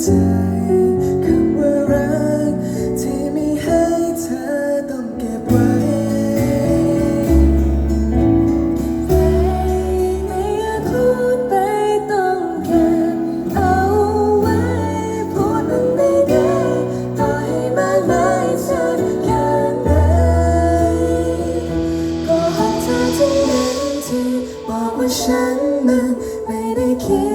คำว่ารักที่มีให้เธอต้องเก็บไว้ ในอนาคตไปต้องการเอาไว้พูดมันได้ต่อให้มากมายสักแค่ไหนก็หากเธอที่นั้นที่บอกว่าฉันนั้นไม่ได้คิด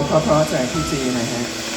มก็เพราะจพี่จีนะฮะ